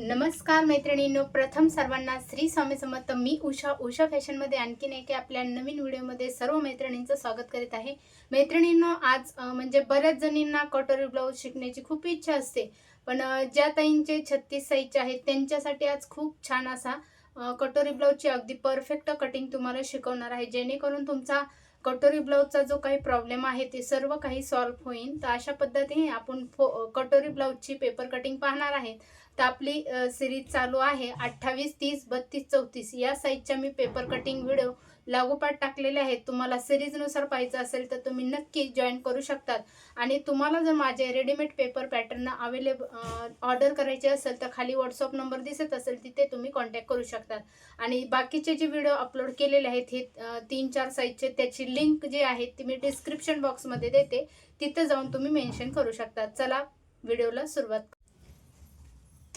नमस्कार मैत्रिणींनो प्रथम सर्वांना श्री स्वामी समर्थ. मी उषा उषा फॅशनमध्ये आणखीन एके आपल्या नवीन व्हिडिओमध्ये सर्व मैत्रिणींचं स्वागत करीत आहे. मैत्रिणींनो आज म्हणजे बऱ्याच जणींना कटोरी ब्लाऊज शिकण्याची खूप इच्छा असते. पण ज्या ताईंचे छत्तीस साईजचे आहेत त्यांच्यासाठी आज खूप छान असा कटोरी ब्लाऊजची अगदी परफेक्ट कटिंग तुम्हाला शिकवणार आहे. जेणेकरून तुमचा कटोरी ब्लाऊजचा जो काही प्रॉब्लेम आहे ते सर्व काही सॉल्व्ह होईल. तर अशा पद्धतीने आपण फो कटोरी ब्लाऊजची पेपर कटिंग पाहणार आहेत. तर आपली सिरीज चालू आहे अठ्ठावीस तीस बत्तीस चौतीस. या साईजच्या मी पेपर कटिंग व्हिडिओ लागोपाठ टाकलेले आहेत. तुम्हाला सिरीजनुसार पाहिजे असेल तर तुम्ही नक्की जॉईन करू शकतात. आणि तुम्हाला जर माझे readymade paper pattern available order करायचे असेल तर खाली व्हॉट्सअप नंबर दिसत असेल तिथे तुम्ही कॉन्टॅक्ट करू शकतात. आणि बाकीचे जे व्हिडिओ अपलोड केलेले आहेत हे तीन चार साईजचे त्याची लिंक जी आहे ती मी डिस्क्रिप्शन बॉक्समध्ये देते. तिथे जाऊन तुम्ही मेन्शन करू शकतात. चला व्हिडिओला सुरुवात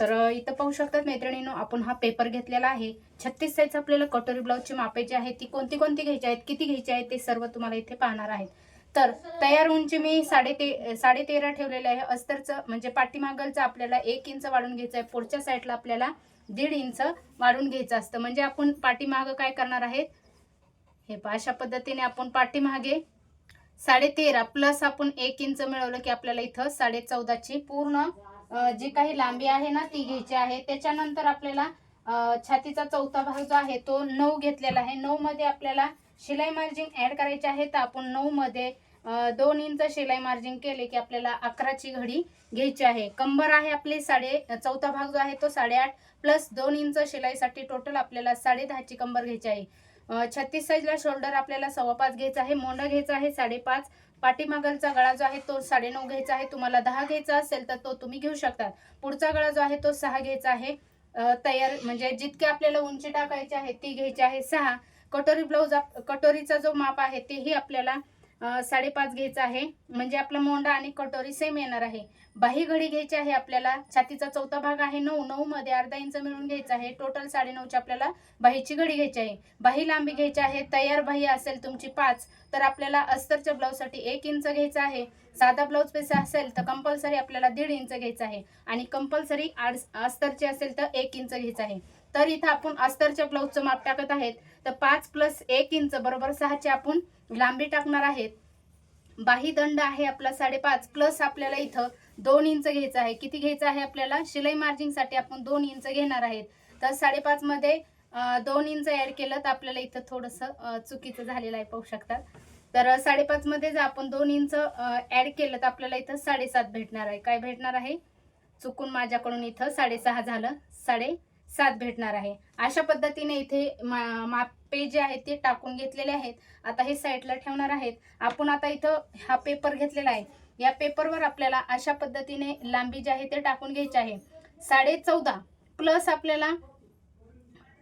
तर इथं पाहू शकतात मैत्रिणीनो आपण हा पेपर घेतलेला आहे. छत्तीस साईज आपल्याला कटोरी ब्लाऊजची मापे जी आहेत ती कोणती कोणती घ्यायची आहेत किती घ्यायची आहेत ते सर्व तुम्हाला इथे पाहणार आहेत. तर तयार उंची मी साडे ते साडे तेरा ठेवलेलं आहे अस्तरचं म्हणजे पाठीमागलचं आपल्याला एक इंच वाढून घ्यायचं आहे पुढच्या साईडला आपल्याला दीड इंच वाढून घ्यायचं असतं. म्हणजे आपण पाठीमागं काय करणार आहेत? हे पा अशा पद्धतीने आपण पाठीमागे साडे तेरा प्लस आपण एक इंच मिळवलं की आपल्याला इथं साडे चौदाची पूर्ण जी काही लांबी आहे ना ती घ्यायची आहे. त्याच्यानंतर आपल्याला छातीचा चौथा भाग जो आहे तो नऊ घेतलेला आहे. नऊ मध्ये आपल्याला शिलाई मार्जिंग ऍड करायची आहे. तर आपण नऊ मध्ये दोन इंच शिलाई मार्जिन केले की आपल्याला अकराची घडी घ्यायची आहे. कंबर आहे आपली साडे चौथा भाग जो आहे तो साडेआठ प्लस दोन इंच शिलाईसाठी टोटल आपल्याला साडे दहाची कंबर घ्यायची आहे. छत्तीस साईजला शोल्डर आपल्याला सव्वा पाच घ्यायचा आहे. मोंडा घ्यायचा आहे साडेपाच पाठीमागलचा गळा जो आहे तो साडेनऊ घ्यायचा आहे. तुम्हाला दहा घ्यायचा असेल तर तो तुम्ही घेऊ शकता. पुढचा गळा जो आहे तो सहा घ्यायचा आहे. तयार म्हणजे जितके आपल्याला उंची टाकायची आहे ती घ्यायची आहे सहा. कटोरी ब्लाऊज आप- कटोरीचा जो माप आहे तेही आपल्याला साडेपाच घ्यायचा आहे. म्हणजे आपला मोंडा आणि कटोरी सेम येणार आहे. बाही घडी घ्यायची आहे आपल्याला. छातीचा चौथा भाग आहे नऊ. नऊ मध्ये अर्धा इंच मिळून घ्यायचा आहे. टोटल साडेनऊची आपल्याला बाहीची घडी घ्यायची आहे. बाही लांबी घ्यायची आहे. तयार बाही असेल तुमची पाच तर आपल्याला अस्तरच्या ब्लाऊजसाठी एक इंच घ्यायचा आहे. साधा ब्लाऊज पीस असेल तर कंपल्सरी आपल्याला दीड इंच घ्यायचा आहे. आणि कंपल्सरी अस्तरची असेल तर एक इंच घ्यायचं आहे. तर इथं आपण अस्तरच्या ब्लाऊजचं माप टाकत आहेत. तर पाच प्लस एक इंच बरोबर सहाची आपण लांबी टाकणार आहेत. बाही दंड आहे आपला साडेपाच प्लस आपल्याला इथं दोन इंच घ्यायचं आहे. किती घ्यायचं आहे आपल्याला? शिलाई मार्जिंगसाठी आपण दोन इंच घेणार आहेत. तर साडेपाच मध्ये दोन इंच ॲड केलं तर आपल्याला इथं थोडंसं चुकीचं झालेलं आहे पाहू शकतात तर साडेपाच मध्ये जर आपण दोन इंच ॲड केलं तर आपल्याला इथं साडेसात भेटणार आहे. काय भेटणार आहे? चुकून माझ्याकडून इथं साडेसहा झालं. साडे साथ भेटणार आहे. अशा पद्धतीने इथे मा- मापे जे आहेत ते टाकून घेतलेले आहेत. आता हे साईडला ठेवणार आहेत. आपण आता इथं हा पेपर घेतलेला आहे. या पेपरवर आपल्याला अशा पद्धतीने लांबी जी आहे ते टाकून घ्यायची आहे. साडे चौदा प्लस आपल्याला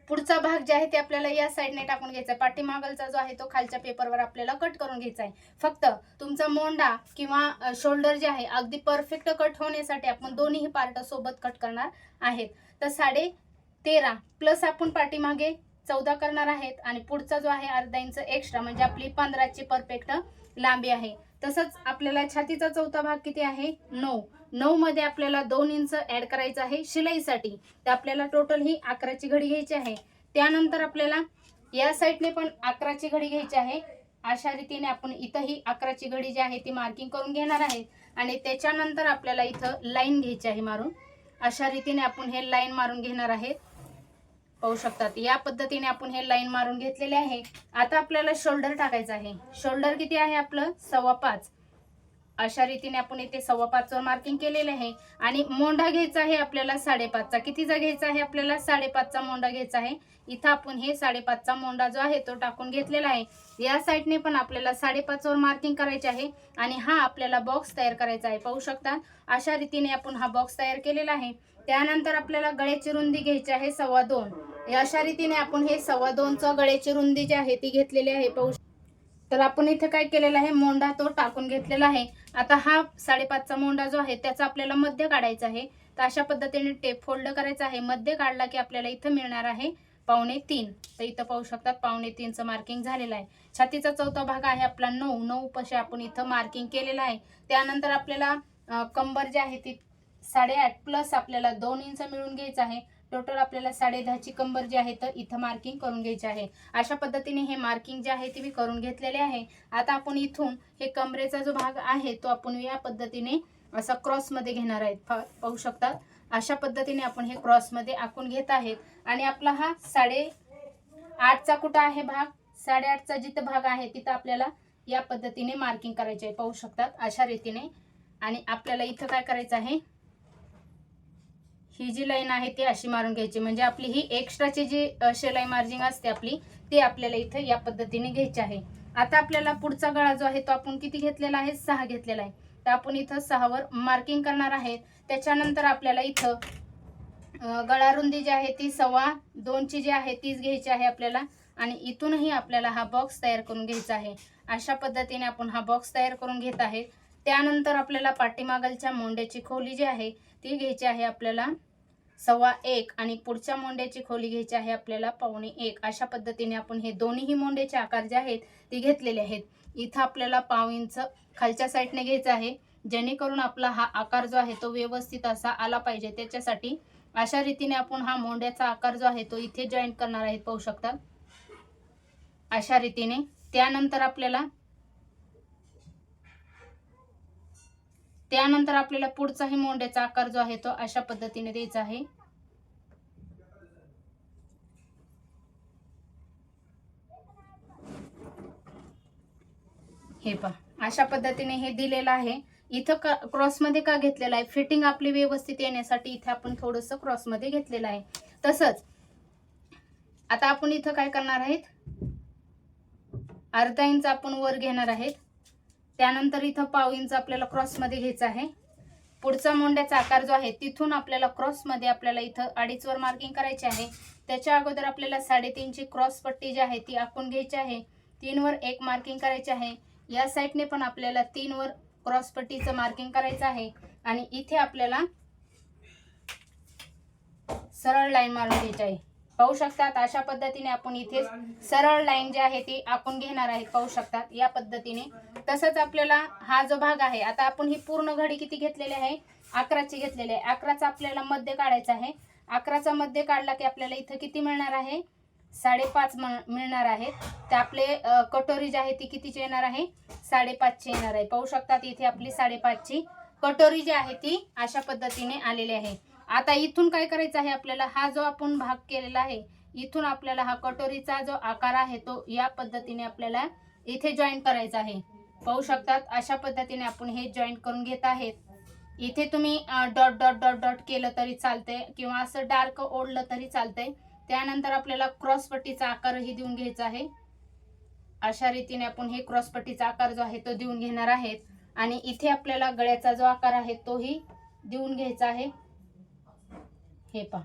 पुढचा भाग जे आहे ते आपल्याला या साईडने टाकून घ्यायचा आहे. पाठीमागलचा जो आहे तो खालच्या पेपरवर आपल्याला कट करून घ्यायचा आहे. फक्त तुमचा मोंडा किंवा शोल्डर जे आहे अगदी परफेक्ट कट होण्यासाठी आपण दोन्ही पार्ट सोबत कट करणार आहेत. तर साडे तेरा प्लस आपण पाठीमागे चौदा करणार आहेत आणि पुढचा जो आहे अर्धा इंच एक्स्ट्रा म्हणजे आपली पंधराची परफेक्ट लांबी आहे. तसंच आपल्याला छातीचा चौथा भाग किती आहे? नऊ. नऊ मध्ये आपल्याला दोन इंच ऍड करायचं आहे शिलाईसाठी. तर आपल्याला टोटल ही अकराची घडी घ्यायची आहे. त्यानंतर आपल्याला या साईडने पण अकराची घडी घ्यायची आहे. अशा रीतीने आपण इथंही अकराची घडी जी आहे ती मार्किंग करून घेणार आहे. आणि त्याच्यानंतर आपल्याला इथं लाईन घ्यायची आहे मारून. अशा रीतीने आपण हे लाईन मारून घेणार आहेत. पाहू शकतात. या पद्धतीने आपण हे लाईन मारून घेतलेले आहे. आता आपल्याला शोल्डर टाकायचं आहे. शोल्डर किती आहे आपलं? सव्वा पाच. अशा रीतीने आपण इथे सव्वा पाचवर मार्किंग केलेले आहे. आणि मोंढा घ्यायचा आहे आपल्याला साडेपाचचा. कितीचा घ्यायचा आहे आपल्याला? साडेपाचचा मोंढा घ्यायचा आहे. इथं आपण हे साडेपाचचा मोंढा जो आहे तो टाकून घेतलेला आहे. या साईडने पण आपल्याला साडेपाचवर मार्किंग करायचे आहे. आणि हा आपल्याला बॉक्स तयार करायचा आहे. पाहू शकता? अशा रीतीने आपण हा बॉक्स तयार केलेला आहे. त्यानंतर आपल्याला गळ्याची रुंदी घ्यायची आहे सव्वा दोन. अशा रीतीने आपण हे सव्वा दोनचं गळ्याची रुंदी जी आहे ती घेतलेली आहे. पाहू तर आपण इथे काय केलेलं आहे? मोंडा तो टाकून घेतलेला आहे. आता हा साडेपाचचा मोंडा जो आहे त्याचा आपल्याला मध्य काढायचा आहे. तर अशा पद्धतीने टेप फोल्ड करायचा आहे. मध्य काढला की आपल्याला इथं मिळणार आहे पावणे तीन. तर इथं पाहू शकतात पावणे तीनचं मार्किंग झालेलं आहे. छातीचा चौथा भाग आहे आपला नऊ. नऊ पशे आपण इथं मार्किंग केलेलं आहे. त्यानंतर आपल्याला कंबर जी आहे ती साडेआठ प्लस आपल्याला दोन इंच मिळून घ्यायचं आहे. टोटल आपल्याला साडे दहाची कंबर जी आहे तर इथं मार्किंग करून घ्यायची आहे. अशा पद्धतीने हे मार्किंग जे आहे ते मी करून घेतलेले आहे. आता आपण इथून हे कमरेचा जो भाग आहे तो आपण या पद्धतीने असा क्रॉसमध्ये घेणार आहेत. पाहू शकतात? अशा पद्धतीने आपण हे क्रॉसमध्ये आखून घेत आहेत. आणि आपला हा साडे आठचा कुठं आहे भाग? साडेआठचा जिथं भाग आहे तिथं आपल्याला या पद्धतीने मार्किंग करायचे आहे. पाहू शकतात? अशा रीतीने. आणि आपल्याला इथं काय करायचं आहे? ही जी लाईन आहे ती अशी मारून घ्यायची. म्हणजे आपली ही एक्स्ट्राची जी अ, शिलाई मार्जिंग असते आपली ती आपल्याला इथं या पद्धतीने घ्यायची आहे. आता आपल्याला पुढचा गळा जो आहे तो आपण किती घेतलेला आहे? सहा घेतलेला आहे. तर आपण इथं सहावर मार्किंग करणार आहेत. त्याच्यानंतर आपल्याला इथं गळा रुंदी जी आहे ती सव्वा दोनची जी आहे तीच घ्यायची आहे आपल्याला. आणि इथूनही आपल्याला हा बॉक्स तयार करून घ्यायचा आहे. अशा पद्धतीने आपण हा बॉक्स तयार करून घेत आहे. त्यानंतर आपल्याला पाठीमागलच्या मोंड्याची खोली जी आहे ती घ्यायची आहे आपल्याला. सव्वा एक आणि पुढच्या मोंड्याची खोली घ्यायची आहे आपल्याला पावणे एक. अशा पद्धतीने आपण हे दोन्हीही मोंड्याचे आकार जे आहेत ते घेतलेले आहेत. इथं आपल्याला पाव इंच खालच्या साईडने घ्यायचं आहे. जेणेकरून आपला हा आकार जो आहे तो व्यवस्थित असा आला पाहिजे. त्याच्यासाठी अशा रीतीने आपण हा मोंड्याचा आकार जो आहे तो इथे जॉईन करणार आहेत पाहू शकता. अशा रीतीने. त्यानंतर आपल्याला त्यानंतर आपल्याला पुढचाही मोंड्याचा आकार जो आहे तो अशा पद्धतीने द्यायचा आहे. हे पहा अशा पद्धतीने हे दिलेलं आहे. इथं का क्रॉसमध्ये का घेतलेलं आहे? फिटिंग आपली व्यवस्थित येण्यासाठी इथे आपण थोडंसं क्रॉसमध्ये घेतलेलं आहे. तसंच आता आपण इथं काय करणार आहेत? अर्धा इंच आपण वर घेणार आहेत. त्यानंतर इथं पाव इंच आपल्याला क्रॉसमध्ये घ्यायचं आहे. पुढचा मोंड्याचा आकार जो आहे तिथून आपल्याला क्रॉसमध्ये आपल्याला इथं अडीचवर मार्किंग करायची आहे. त्याच्या अगोदर आपल्याला साडेतीनची क्रॉस पट्टी जी आहे ती आखून घ्यायची आहे. तीनवर एक मार्किंग करायची आहे. या साईडने पण आपल्याला तीनवर क्रॉस पट्टीचं मार्किंग करायचं आहे. आणि इथे आपल्याला सरळ लाईन मारून घ्यायची आहे. पाहू शकतात. अशा पद्धतीने आपण इथे सरळ लाईन जी आहे ती आपण घेणार आहेत. पाहू शकतात. या पद्धतीने. तसंच आपल्याला हा जो भाग आहे आता आपण ही पूर्ण घडी किती घेतलेली आहे? अकराची घेतलेली आहे. अकराचा आपल्याला मध्य काढायचा आहे. अकराचा मध्य काढला की आपल्याला इथं किती मिळणार आहे? साडेपाच म- मिळणार आहेत. ते आपले कटोरी जी आहे ती कितीची येणार आहे? साडेपाचची येणार आहे. पाहू शकतात इथे आपली साडेपाचची कटोरी जी आहे ती अशा पद्धतीने आलेली आहे. आता इथून काय करायचं आहे आपल्याला? हा जो आपण भाग केलेला आहे इथून आपल्याला हा कटोरीचा जो आकार आहे तो या पद्धतीने आपल्याला इथे जॉईन करायचा आहे. पाहू शकतात अशा पद्धतीने आपण हे जॉईन करून घेत आहेत. इथे तुम्ही डॉट डॉट डॉट डॉट केलं तरी चालतंय किंवा असं डार्क ओढलं तरी चालतंय. त्यानंतर आपल्याला क्रॉसपट्टीचा आकारही देऊन घ्यायचा आहे. अशा रीतीने आपण हे क्रॉसपट्टीचा आकार जो आहे तो देऊन घेणार आहेत. आणि इथे आपल्याला गळ्याचा जो आकार आहे तोही देऊन घ्यायचा आहे. हे पहा.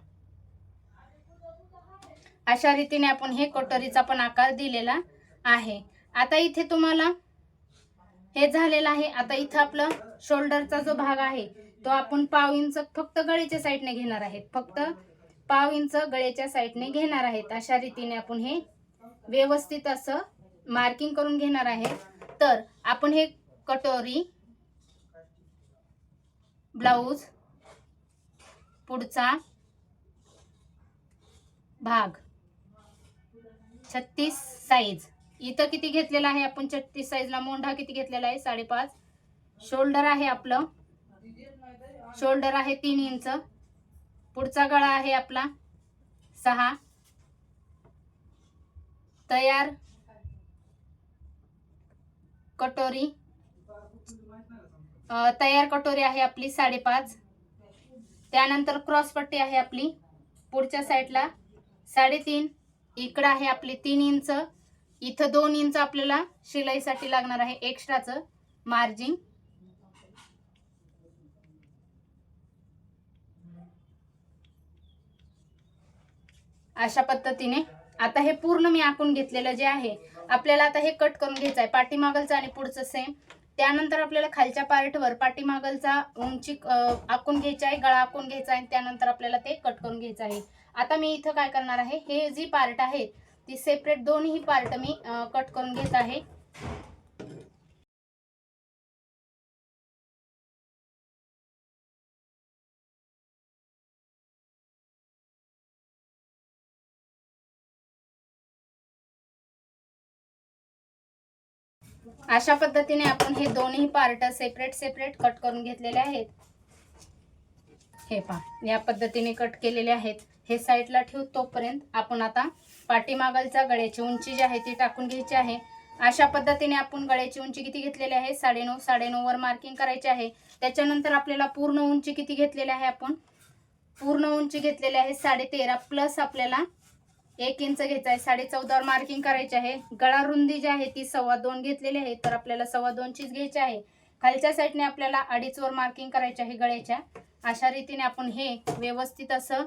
अशा रीतीने आपण हे कटोरीचा पण आकार दिलेला आहे. आता इथे तुम्हाला हे झालेलं आहे. आता इथं आपलं शोल्डरचा जो भाग आहे तो आपण पाव इंच फक्त गळेच्या साईडने घेणार आहेत. फक्त पाव इंच गळेच्या साईडने घेणार आहेत. अशा रीतीने आपण हे व्यवस्थित असं मार्किंग करून घेणार आहे. तर आपण हे कटोरी ब्लाऊज पुढचा भाग. छत्तीस साईज इथं किती घेतलेला आहे आपण? छत्तीस साईजला मोंढा किती घेतलेला आहे? साडेपाच. शोल्डर आहे आपलं. शोल्डर आहे तीन इंच पुढचा गळा आहे आपला सहा. तयार. कटोरी. तयार कटोरी आहे आपली साडेपाच. त्यानंतर क्रॉसपट्टी आहे आपली. पुढच्या साईडला साडेतीन. इकडं आहे आपली तीन इंच. इथं दोन इंच आपल्याला शिलाईसाठी लागणार आहे एक्स्ट्राचं मार्जिन. अशा पद्धतीने. आता हे पूर्ण मी आखून घेतलेलं जे आहे आपल्याला आता हे कट करून घ्यायचं आहे. पाठीमागलचं आणि पुढचं सेम त्यानंतर आपल्याला खालच्या पार्टवर पाठीमागलचा उंची आखून घ्यायची आहे गळा आखून घ्यायचा आहे त्यानंतर आपल्याला ते कट करून घ्यायचं आहे. आता मी इथं काय करणार आहे? हे जी पार्ट आहे ती सेपरेट दोन्ही पार्ट मी कट करून घेत आहे. अशा पद्धतीने आपण हे दोन्ही पार्ट सेपरेट सेपरेट कट करून घेतलेले आहेत. हे पहा या पद्धतीने कट केलेले आहेत. हे साईडला ठेवू तोपर्यंत आपण आता पाठीमागालचा गळ्याची उंची जी आहे ती टाकून घ्यायची आहे. अशा पद्धतीने आपण गळ्याची उंची किती घेतलेली आहे? साडेनऊ साडेनऊवर मार्किंग करायची आहे. त्याच्यानंतर आपल्याला पूर्ण उंची किती घेतलेली आहे आपण? पूर्ण उंची घेतलेली आहे साडे तेरा प्लस आपल्याला एक इंच घ्यायचं आहे. साडे चौदावर मार्किंग करायची आहे. गळा रुंदी जी आहे ती सव्वा दोन घेतलेली आहे. तर आपल्याला सव्वा दोनचीच घ्यायची आहे. खालच्या साईडने आपल्याला अडीचवर मार्किंग करायची आहे गळ्याच्या. अशा रीतीने आपण हे व्यवस्थित असं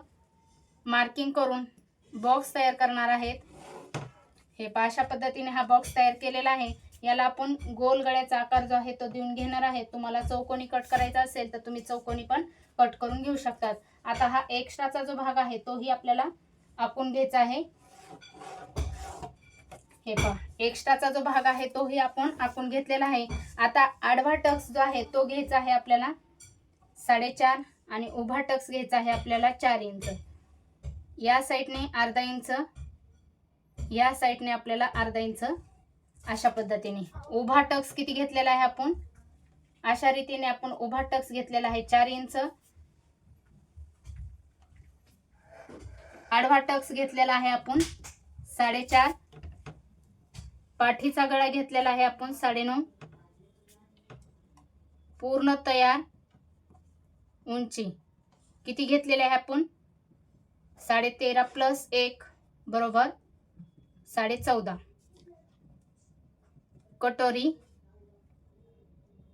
मार्किंग करून बॉक्स तयार करणार आहेत. हे पहा अशा पद्धतीने हा बॉक्स तयार केलेला आहे. याला आपण गोल गळ्याचा आकार जो आहे तो देऊन घेणार आहे. तुम्हाला चौकोनी कट करायचा असेल तर तुम्ही चौकोनी पण कट करून घेऊ शकतात. आता हा एक्स्ट्राचा जो भाग आहे तोही आपल्याला आखून घ्यायचा आहे. हे पहा एक्स्ट्राचा जो भाग आहे तोही आपण आखून घेतलेला आहे. आता आडवा टक्स जो आहे तो घ्यायचा आहे आपल्याला साडेचार आणि उभा टक्स घ्यायचा आहे आपल्याला चार इंच. या साईडने अर्धा इंच या साईडने आपल्याला अर्धा इंच अशा पद्धतीने. उभा टक्स किती घेतलेला आहे आपण? अशा रीतीने आपण उभा टक्स घेतलेला आहे चार इंच. आडवा टक्स घेतलेला आहे आपण साडेचार. पाठीचा गळा घेतलेला आहे आपण साडेनऊ. पूर्ण तयार उंची किती घेतलेली आहे आपण? साडे तेरा प्लस एक बरोबर? साडे चौदा कटोरी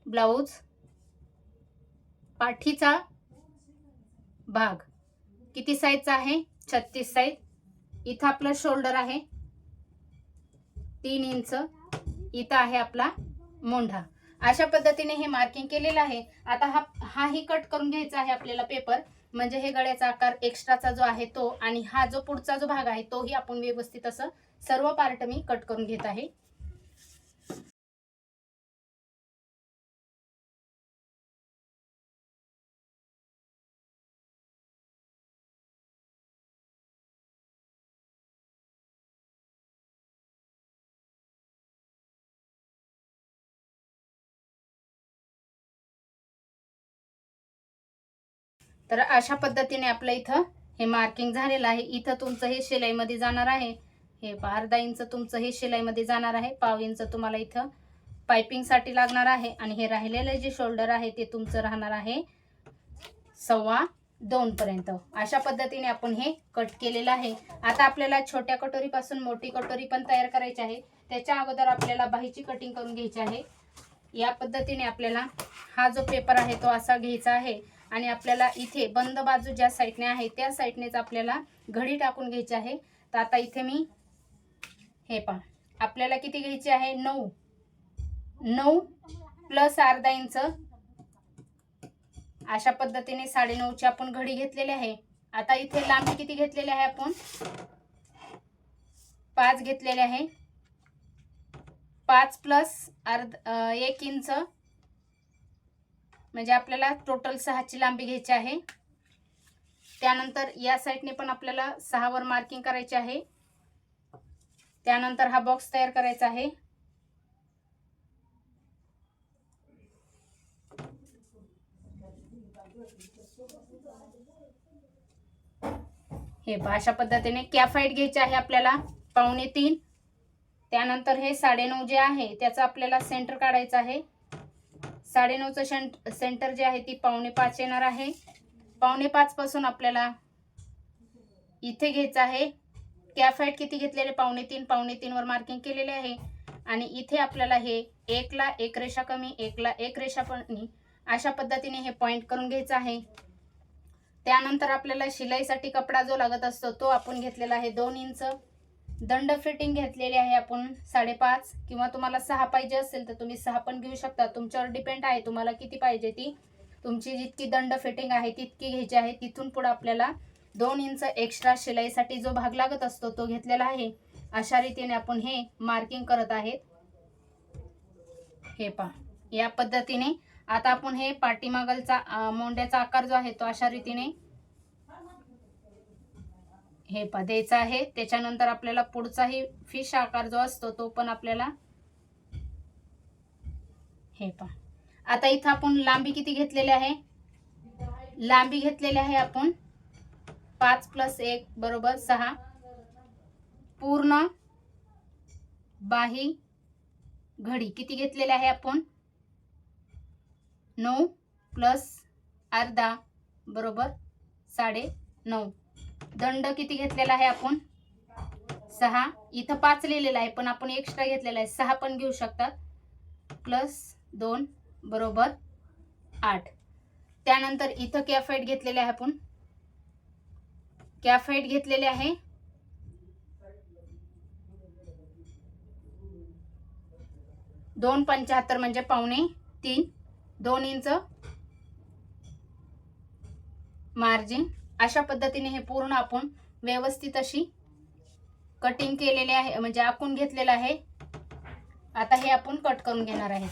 ब्लाऊज पाठीचा भाग. किती साईजचा आहे? छत्तीस साईज इथं आपलं शोल्डर आहे. तीन इंच. इथं आहे आपला मोंढा. अशा पद्धतीने हे मार्किंग केलेलं आहे. आता हा हाही कट करून घ्यायचा आहे आपल्याला पेपर म्हणजे हे गळ्याचा आकार एक्स्ट्राचा जो आहे तो आणि हा जो पुढचा जो भाग आहे तोही आपण व्यवस्थित असं सर्व पार्ट मी कट करून घेत आहे. तर अशा पद्धतीने आपलं इथं हे मार्किंग झालेलं आहे. इथं तुमचं हे शिलाईमध्ये जाणार आहे. हे पहा, अर्धा इंच तुमचं हे शिलाईमध्ये जाणार आहे. पाव इंच तुम्हाला इथं पायपिंगसाठी लागणार आहे. आणि हे राहिलेलं जे शोल्डर आहे ते तुमचं राहणार आहे सव्वा दोनपर्यंत अशा पद्धतीने आपण हे कट केलेलं आहे. आता आपल्याला छोट्या कटोरीपासून मोठी कटोरी पण तयार करायची आहे. त्याच्या अगोदर आपल्याला बाहीची कटिंग करून घ्यायची आहे. या पद्धतीने आपल्याला हा जो पेपर आहे तो असा घ्यायचा आहे. आणि आपल्याला इथे बंद बाजू ज्या साईडने आहे त्या साईडनेच आपल्याला घडी टाकून घ्यायची आहे. तर आता इथे मी हे पहा. आपल्याला किती घ्यायची आहे? नऊ. नऊ प्लस अर्धा इंच. अशा पद्धतीने साडेनऊची आपण घडी घेतलेली आहे. आता इथे लांबी किती घेतलेली आहे आपण? पाच घेतलेले आहे. पाच प्लस अर्ध एक इंच. म्हणजे आपल्याला टोटल सहाची लांबी घ्यायची आहे. त्यानंतर या साईडने पण आपल्याला सहावर मार्किंग करायची आहे. त्यानंतर हा बॉक्स तयार करायचा आहे. हे अशा पद्धतीने कॅफाईट घ्यायचे आहे आपल्याला पावणे तीन. त्यानंतर हे साडेनऊ जे आहे त्याचा आपल्याला सेंटर काढायचं आहे. साडेनऊचं शेंट सेंटर जे आहे ती पावणे पाच येणार आहे. पावणे पाचपासून आपल्याला इथे घ्यायचं आहे. कॅफॅट किती घेतलेले? पावणे तीन पावणे तीनवर मार्किंग केलेले आहे. आणि इथे आपल्याला हे एकला एक रेषा कमी एकला एक रेषा कमी अशा पद्धतीने हे पॉईंट करून घ्यायचं आहे. त्यानंतर आपल्याला शिलाईसाठी कपडा जो लागत असतो तो आपण घेतलेला आहे दोन इंच. दंड फिटिंग घेतलेली आहे आपण साडेपाच किंवा तुम्हाला सहा पाहिजे असेल तर तुम्ही सहा पण घेऊ शकता. तुमच्यावर डिपेंड आहे तुम्हाला किती पाहिजे ती. तुमची जितकी दंड फिटिंग आहे तितकी घ्यायची आहे. तिथून पुढे आपल्याला दोन इंच एक्स्ट्रा शिलाईसाठी जो भाग लागत असतो तो घेतलेला आहे. अशा रीतीने आपण हे मार्किंग करत आहेत. हे पहा. या पद्धतीने आता आपण हे पाठीमागलचा मोंड्याचा आकार जो आहे तो अशा रीतीने हे पा द्यायचं आहे. त्याच्यानंतर आपल्याला पुढचाही फिश आकार जो असतो तो पण आपल्याला हे पहा. आता इथं आपण लांबी किती घेतलेली आहे? लांबी घेतलेली आहे आपण पाच प्लस एक बरोबर सहा. पूर्ण बाही घडी किती घेतलेली आहे आपण? नऊ प्लस अर्धा बरोबर साडे नऊ. दंड किती घेतलेला आहे आपण? सहा. इथं पाच लिहिलेला आहे पण आपण एक्स्ट्रा घेतलेला आहे. सहा पण घेऊ शकतात प्लस दोन बरोबर आठ. त्यानंतर इथं कॅफाईट घेतलेले आहे आपण. कॅफाईट घेतलेले आहे. दोन पंच्याहत्तर म्हणजे पावणे तीन. दोन इंच मार्जिन. अशा पद्धतीने हे पूर्ण आपण व्यवस्थित अशी कटिंग केलेले आहे म्हणजे आखून घेतलेलं आहे. आता हे आपण कट करून घेणार आहे.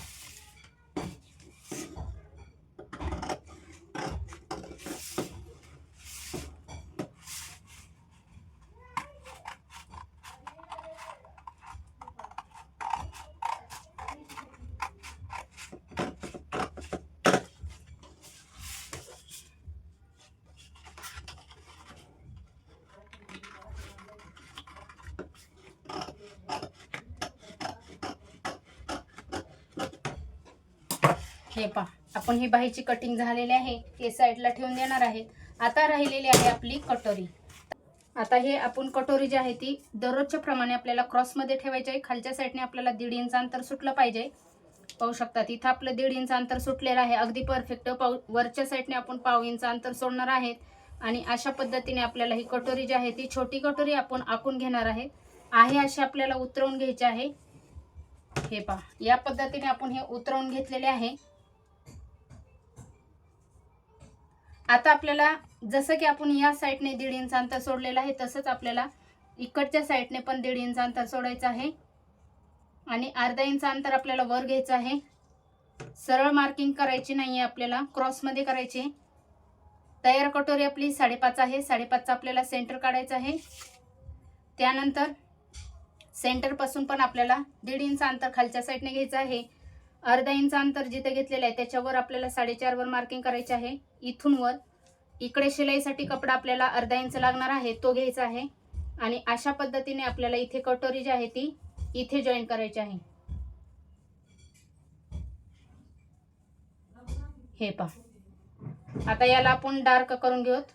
हे पहा आपण ही बाहीची कटिंग झालेली आहे ते साईडला ठेवून देणार आहे. आता राहिलेली आहे आपली कटोरी. आता हे आपण कटोरी जी आहे ती दररोजच्या प्रमाणे आपल्याला क्रॉसमध्ये ठेवायची आहे. खालच्या साईडने आपल्याला दीड इंच अंतर सुटलं पाहिजे. पाहू शकतात इथं आपलं दीड इंच अंतर सुटलेलं आहे. अगदी परफेक्ट पाऊ वरच्या साईडने आपण पाव इंच अंतर सोडणार आहेत आणि अशा पद्धतीने आपल्याला ही कटोरी जी आहे ती छोटी कटोरी आपण आखून घेणार आहे. आहे अशी आपल्याला उतरवून घ्यायची आहे. हे पहा या पद्धतीने आपण हे उतरवून घेतलेले आहे. आता आपल्याला जसं की आपण या साईडने दीड इंच अंतर सोडलेलं आहे तसंच आपल्याला इकडच्या साईडने पण दीड इंच अंतर सोडायचं आहे. आणि अर्धा इंच अंतर आपल्याला वर घ्यायचं आहे. सरळ मार्किंग करायची नाही आहे आपल्याला क्रॉसमध्ये करायची. आहे. तयार कटोरी आपली साडेपाच आहे साडेपाचचा आपल्याला सेंटर काढायचं आहे. त्यानंतर सेंटरपासून पण आपल्याला दीड इंच अंतर खालच्या साईडने घ्यायचं आहे. अर्धा इंच अंतर जिथे घेतलेलं आहे त्याच्यावर आपल्याला साडेचार वर मार्किंग करायचे आहे. इथून वर इकडे शिलाईसाठी कपडा आपल्याला अर्धा इंच लागणार आहे तो घ्यायचा आहे. आणि अशा पद्धतीने आपल्याला इथे कटोरी जी आहे ती इथे जॉईन करायची आहे. हे पहा. आता याला आपण डार्क करून घेऊत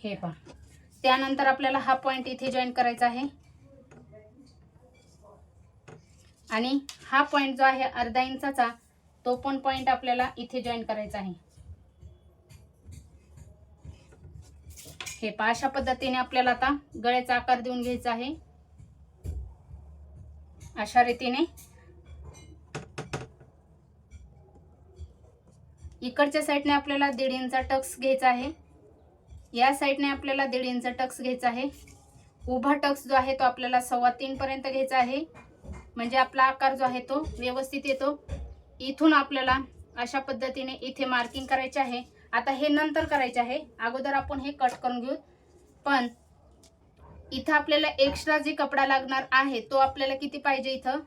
हे पहा. त्यानंतर आपल्याला हा पॉइंट इथे जॉईन करायचा आहे. आणि हा पॉइंट जो आहे अर्धा इंचाचा तो पण पॉइंट आपल्याला इथे जॉईन करायचा आहे. हे पहा अशा पद्धतीने आपल्याला आता गळ्याचा आकार देऊन घ्यायचा आहे. अशा रीतीने. इकडच्या साईडने आपल्याला दीड इंचा टक्स घ्यायचा आहे. या साईडने आपल्याला दीड इंच टक्स घ्यायचा आहे. उभा टक्स जो आहे तो आपल्याला सव्वा तीन पर्यंत घ्यायचा आहे. म्हणजे आपला आकार जो आहे तो व्यवस्थित येतो. इथून आपल्याला अशा पद्धतीने इथे मार्किंग करायचे आहे. आता हे नंतर करायचे आहे. अगोदर आपण हे कट करून घेऊ. पण इथं आपल्याला एक्स्ट्रा जे कपडा लागणार आहे तो आपल्याला किती पाहिजे इथं?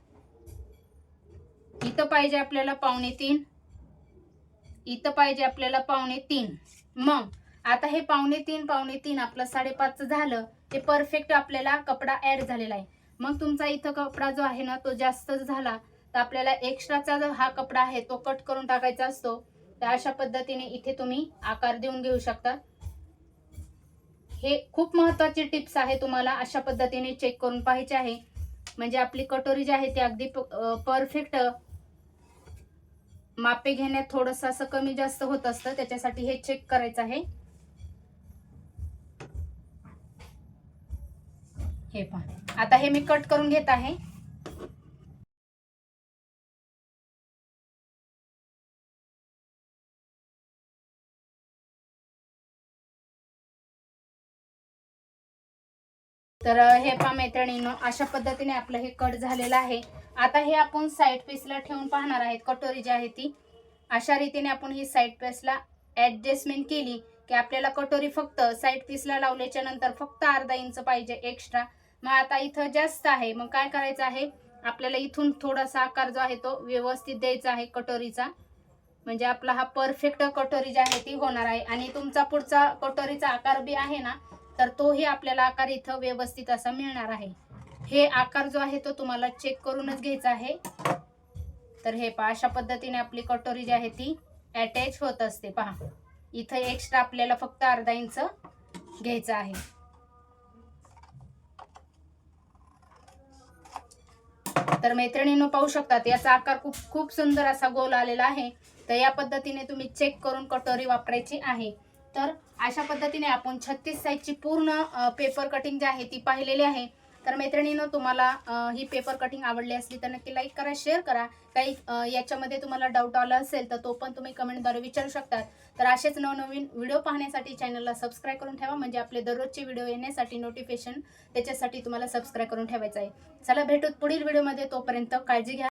इथं पाहिजे आपल्याला पावणे तीन. इथं पाहिजे आपल्याला पावणे तीन. मग आता हे पावणे तीन पावणे तीन आपलं साडेपाचचं झालं. ते परफेक्ट आपल्याला कपडा ॲड झालेला आहे. मग तुमचा इथं कपडा जो आहे ना तो जास्त झाला तर आपल्याला एक्स्ट्राचा जो हा कपडा आहे तो कट करून टाकायचा असतो. तर अशा पद्धतीने इथे तुम्ही आकार देऊन घेऊ शकता. हे खूप महत्त्वाचे टिप्स आहे तुम्हाला अशा पद्धतीने चेक करून पाहायचे आहे. म्हणजे आपली कटोरी जी आहे ती अगदी परफेक्ट मापे घेण्यात थोडंसं असं कमी जास्त होत असतं त्याच्यासाठी हे चेक करायचं आहे. हे पहा. आता हे मी कट करून घेत आहे. तर हे पहा मैत्रिणीनं अशा पद्धतीने आपलं हे कट झालेलं आहे. आता हे आपण साईड पीसला ठेवून पाहणार आहेत. कटोरी जी आहे ती. अशा रीतीने आपण ही साईड पीसला ॲडजस्टमेंट केली की आपल्याला कटोरी फक्त साईड पीसला लावल्याच्या नंतर फक्त अर्धा इंच पाहिजे एक्स्ट्रा मग आता इथं जास्त आहे. मग काय करायचं आहे? आपल्याला इथून थोडासा आकार जो आहे तो व्यवस्थित द्यायचा आहे कटोरीचा. म्हणजे आपला हा परफेक्ट कटोरी जी आहे ती होणार आहे. आणि तुमचा पुढचा कटोरीचा आकार बी आहे ना तर तोही आपल्याला आकार इथं व्यवस्थित असा मिळणार आहे. हे आकार जो आहे तो तुम्हाला चेक करूनच घ्यायचा आहे. तर हे पहा अशा पद्धतीने आपली कटोरी जी आहे ती अटॅच होत असते. पहा इथं एक्स्ट्रा आपल्याला फक्त अर्धा इंच घ्यायचं आहे. तर मैत्रिणीनं पाहू शकतात याचा आकार खूप खूप सुंदर असा गोल आलेला आहे. तर या पद्धतीने तुम्ही चेक करून कटोरी वापरायची आहे. तर अशा पद्धतीने आपण छत्तीस साईजची पूर्ण पेपर कटिंग जी आहे ती पाहिलेली आहे. तर मैत्रिणीनं तुम्हाला ही पेपर कटिंग आवडली असली तर नक्की लाईक करा शेअर करा. काही याच्यामध्ये तुम्हाला डाऊट आला असेल तर तो पण तुम्ही कमेंटद्वारे विचारू शकतात. तर असेच नवनवीन व्हिडिओ पाहण्यासाठी चॅनलला सबस्क्राईब करून ठेवा. म्हणजे आपले दररोजचे व्हिडिओ येण्यासाठी नोटिफिकेशन त्याच्यासाठी तुम्हाला सबस्क्राईब करून ठेवायचं आहे. चला भेटूत पुढील व्हिडिओमध्ये तोपर्यंत काळजी घ्या.